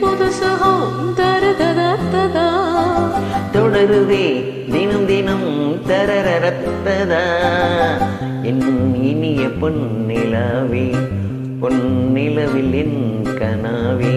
புது சுகம் தருததா தொடருதே தினம் தினம் தரரத்ததா என் இனிய பொன்னிலாவே பொன்னிலவில் என் கனாவே.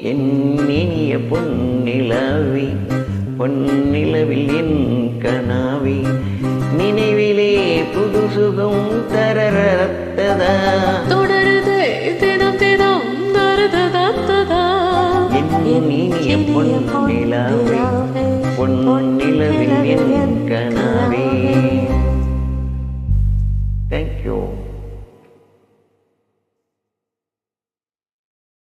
என் இனிய பொன்னிலவி பொன்னிலவில் என் கனாவி நினைவிலே புது சுகம் தரரத்ததா? தொடருது தினம் தினம் தருததா என் இனிய பொன்னிலாவே பொன்னிலவில் என்